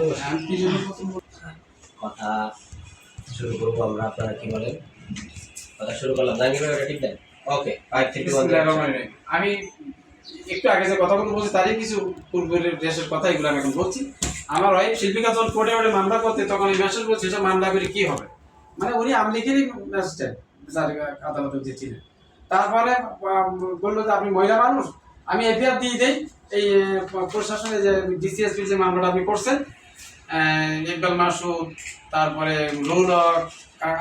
বলছি? কথা শুরু করব আমরা, আপনারা কি বলেন? কথা শুরু করলাম। জাহাঙ্গীর ভাই ওটা ঠিক দেন ওকে। আমি একটু আগে যে কথাগুলো বলছি, তারই কিছু পূর্বের দেশের কথা এগুলো আমি এখন বলছি। আমার ওয়াইফ শিল্পিকা যখন কোর্টে ওঠে মামলা করতে, তখন এই মেসেজ বলছে সেটা মামলা করে কি হবে? মানে উনি ম্যাজিস্ট্রেট বিচার আদালতে যে তারপরে বলল যে, আপনি মহিলা মানুষ? আমি এফআইআর দিয়ে দেই। এই প্রশাসনে যে ডিসিএসপি যে মামলাটা আপনি করছেন ইকবাল মাসুদ, তারপরে রৌলক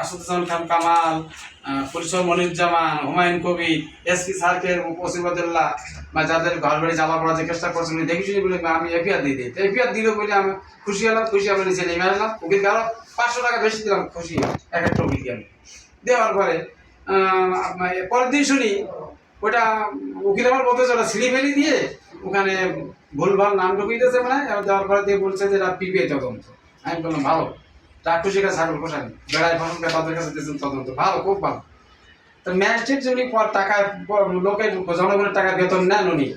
আসাদুজ্জামান খান কামাল পরিসর মনিরুজ্জামান, হুমায়ুন কবির, এসপি সার্কের ওসিবদুল্লাহ বা যাদের ঘর বাড়ি জ্বালা পড়া যে চেষ্টা করছেন উনি দেখে বলে আমি এফআইআর দিয়ে দিই। তো এফআইআর দিল বলে আমি খুশি হলাম, খুশি আমি ছেলে মারলাম উকিলকে আরও পাঁচশো টাকা বেশি দিলাম, খুশি এক একটা আমি। দেওয়ার পরে পরের দিন শুনি ওটা উকিল আমার বলতে ওটা সিঁড়ি ফেলি দিয়ে ওখানে ভুলভাল নাম ঢুকিয়ে দিয়েছে মানে দেওয়ার পরে দিয়ে বলছে যে এটা পিবিআই তদন্ত। আমি বললাম, ভালো। চাক্ষুষি কাছে ছাগল পোষানি বেড়ায় ফসলকে তাদের কাছে দিয়েছেন তদন্ত। ভালো, খুব ভালো। তো ম্যাজিস্ট্রেট যে উনি পর টাকা লোকের জনগণের টাকা বেতন নেন উনি,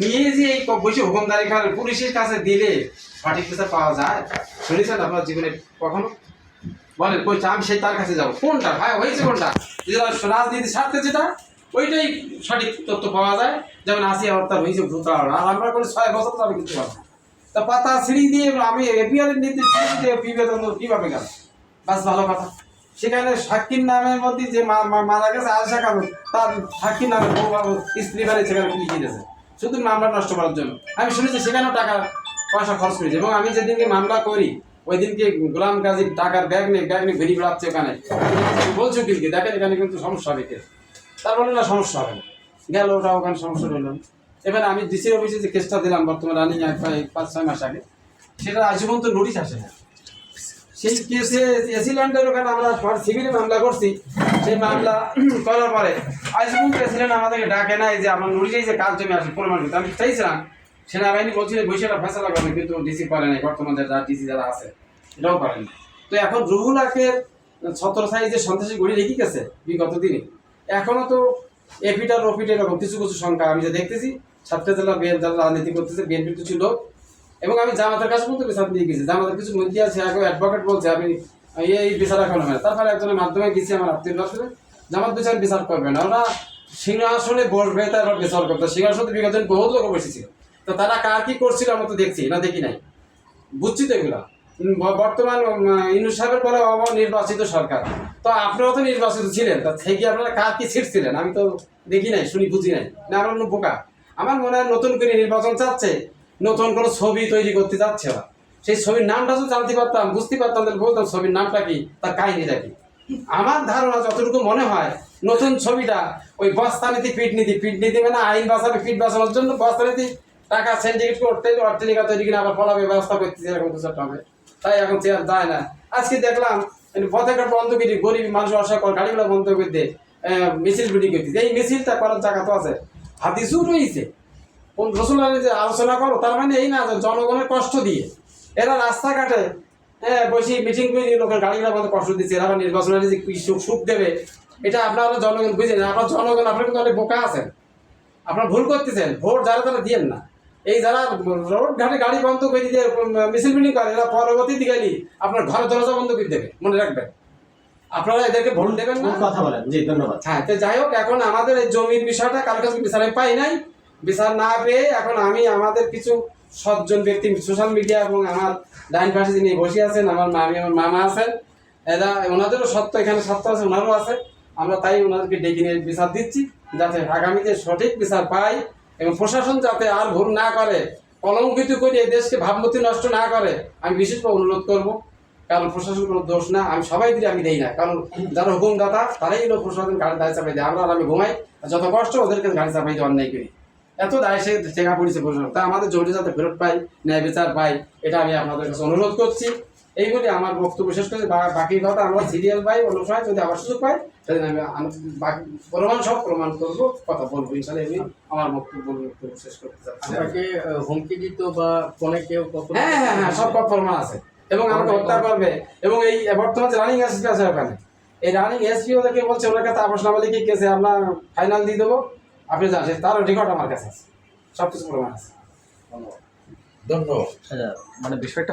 নিয়ে যে এই বসে হুকুমদারি করেন পুলিশের কাছে দিলে সঠিক বিচার পাওয়া যায়? শুনেছেন আপনার জীবনে কখনো? বলেন, কই আমি সেই তার কাছে যাব। কোনটা? ভাই, হয়েছে কোনটা? যেটা রাজনীতি স্বার্থে যেটা ওইটাই সঠিক তথ্য পাওয়া যায়। যেমন আসিয়া হত্যা হয়েছে ভূতাড় আর আমরা করে ছয় বছর তো আমি কিছু পারব তা পাতা সিঁড়ি দিয়ে আমি এপিআর এর নীতি সিঁড়ি দিয়ে বিবেদন কীভাবে গেল? বাস ভালো কথা। সেখানে সাক্ষীর নামের মধ্যে যে মারা গেছে আশা কারণ তার সাক্ষীর নামে স্ত্রী বাড়ি সেখানে লিখে দিয়েছে শুধু মামলা নষ্ট করার জন্য। আমি শুনেছি সেখানেও টাকা, পয়সা খরচ করেছে এবং আমি যেদিনকে মামলা করি ওই দিনকে গোলাম গাজীর টাকার ব্যাগ নিয়ে ব্যাগ নিয়ে ঘুরি বেড়াচ্ছে ওখানে। বলছো কিন্তু দেখেন এখানে কিন্তু সমস্যা কেস তার বলে না সমস্যা হবে না। গেল ওটা ওখানে সমস্যা রইল না। এবার আমি ডিসির অফিসে যে কেসটা দিলাম, বর্তমানে রানিং প্রায় পাঁচ, ছয় মাস আগে, সেটা আজ পর্যন্ত নোটিশ আসে না। সেই কেসে এসিল্যান্ডের ওখানে আমরা সিভিলে মামলা করছি, সেই মামলা করার পরে আজ পর্যন্ত এসিল্যান্ড আমাদেরকে ডাকে নাই যে, আমার নোটিশে যে কাজ জমি আসে প্রমাণ করতে আমি চাইছিলাম, সেনাবাহিনী বলছিল বৈশাখটা ফেসলা করবে কিন্তু ডিসি করে নাই, বর্তমানে যারা ডিসি যারা আছে, এটাও করেনি তো এখন রুহুল আকের ছত্র সাইজের সন্ত্রাসী গড়ি রেখে গেছে, বিগত দিনে এখনও তো এপিটার ওপিট এরকম কিছু কিছু সংখ্যা। আমি যে দেখতেছি সাতটা জেলা বিএন যারা রাজনীতি করতেছে বিএনপির কিছু লোক এবং আমি জামাতের কাছে পর্যন্ত বিচার দিয়ে গেছি। জামাতের কিছু মধ্যে আছে আগে অ্যাডভোকেট বলছে, আমি এই বিচার এখন হবে তারপরে একজনের মাধ্যমে গেছি আমার আত্মীয় মাধ্যমে জামাত বিচার বিচার করবে না। ওরা সিংহাসনে বসবে, তারপর বিচার করতে সিংহাসনে বিগত বহু লোক বসেছিল। তো তারা কার কি করছিল আমরা তো দেখছি না, দেখি নাই। বুঝছি তো এগুলা। বর্তমান ইনু সাহেবের পরে নির্বাচিত সরকার। তো আপনারাও তো নির্বাচিত ছিলেন, তা থেকে আপনারা কার কি সিট ছিলেন? আমি তো দেখি নাই, শুনি, বুঝি নাই। না, আমার অন্য বোকা আমার মনে হয় নতুন করে নির্বাচন চাচ্ছে, নতুন কোনো ছবি তৈরি করতে চাচ্ছে না সেই ছবির নামটা যদি জানতে পারতাম, বুঝতে পারতাম, তাহলে বলতাম, ছবির নামটা কি? তার কাহিনীটা কি? আমার ধারণা যতটুকু মনে হয়, নতুন ছবিটা ওই বস্তানীতি পিট নীতি। পিট নীতি মানে আইন বাঁচাবে পিট বাঁচানোর জন্য বস্তানীতি টাকা সিন্ডিকেট করতে অর্থনীতি তৈরি কিনা, আবার ফলাবে ব্যবস্থা করতে এরকম কিছু হবে। তাই এখন চেয়ার যায় না। আজকে দেখলাম পথেটা বন্ধ করে গরিব মানুষ অসহায় করে, গাড়িগুলো বন্ধ করে দিয়ে মিছিল বিটি করতেছে এই মিছিলটা করার জায়গা তো আছে। হাদিসও রয়েছে। কোন রসুল যে আলোচনা করো, তার মানে এই না জনগণের কষ্ট দিয়ে। এরা রাস্তাঘাটে হ্যাঁ বসে মিটিং করে লোকের গাড়িগুলো আমাদের কষ্ট দিচ্ছে, এরা নির্বাচনের যে সুখ সুখ দেবে, এটা আপনারা জনগণ বুঝেন আপনার জনগণ, আপনার কিন্তু অনেক বোকা আছেন। আপনারা ভুল করতেছেন, ভোট যারা তারা দিয়েন না। এই যারা রোড ঘাটে গাড়ি বন্ধ করে দিয়ে মিছিল মিটিং করে এরা পরবর্তী দিকে আপনার ঘর দরজা বন্ধ করে দেবে মনে রাখবেন। আপনারা এদেরকে ভুল দেবেন না। কথা বলেন। জি ধন্যবাদ। হ্যাঁ তো যাই হোক এখন আমাদের এই জমির বিষয়টা কারোর কাছে বিচার আমি পাই নাই। বিচার না পেয়ে এখন আমি আমাদের কিছু সজ্জন ব্যক্তি সোশ্যাল মিডিয়া এবং আমার ডাইন পাশে যিনি বসে আছেন আমার মামি আমার মামা আছেন এরা ওনাদেরও সত্য এখানে সত্য আছে ওনারও আছে। আমরা তাই ওনাদেরকে ডেকে নিয়ে বিচার দিচ্ছি যাতে আগামীতে সঠিক বিচার পাই। এবং প্রশাসন যাতে আর ভুল না করে, কলঙ্কিত করে এই দেশকে ভাবমূর্তি নষ্ট না করে, আমি বিশেষভাবে অনুরোধ করব। কারণ প্রশাসন কোনো দোষ না, আমি সবাই দিলে আমি দেই না। কারণ যারা হুকুমদাতা, তারাই হলো প্রশাসন গাড়ি দায় চাপাই দেয়। আমরা আর আমি ঘুমাই যত কষ্ট ওদেরকে গাড়ি চাপাই দিয়ে অন্যায় করি। এত দায় সে টেকা পড়েছে প্রশাসন। তা আমাদের জমি যাতে ফেরত পাই, ন্যায় বিচার পাই, এটা আমি আপনাদের কাছে অনুরোধ করছি। এইগুলি আমার বক্তব্য শেষ করে বাকি কথা আমরা সিরিয়াল পাই অন্য সময় যদি আবার সুযোগ পাই সেদিন আমি আমি বাকি প্রমাণ সব প্রমাণ করব কথা বলব ইনশাল্লাহ আমি আমার বক্তব্য বক্তব্য শেষ করতে চাচ্ছি। আপনাকে হুমকি দিত বা ফোনে কেউ হ্যাঁ হ্যাঁ হ্যাঁ সব প্রমাণ আছে। এবং আমাকে হত্যা করবে। এবং এই বর্তমান যে রানিং এসপি আছে ওখানে এই রানিং এসপি ওদেরকে বলছে ওনার কাছে আবাসনামা লিখে কেসে আমরা ফাইনাল দিয়ে দেবো। আপনি জানেন তারও রেকর্ড আমার কাছে আছে। সব কিছু প্রমাণ আছে। ধন্যবাদ। ধন্যবাদ আচ্ছা, মানে বিষয়টা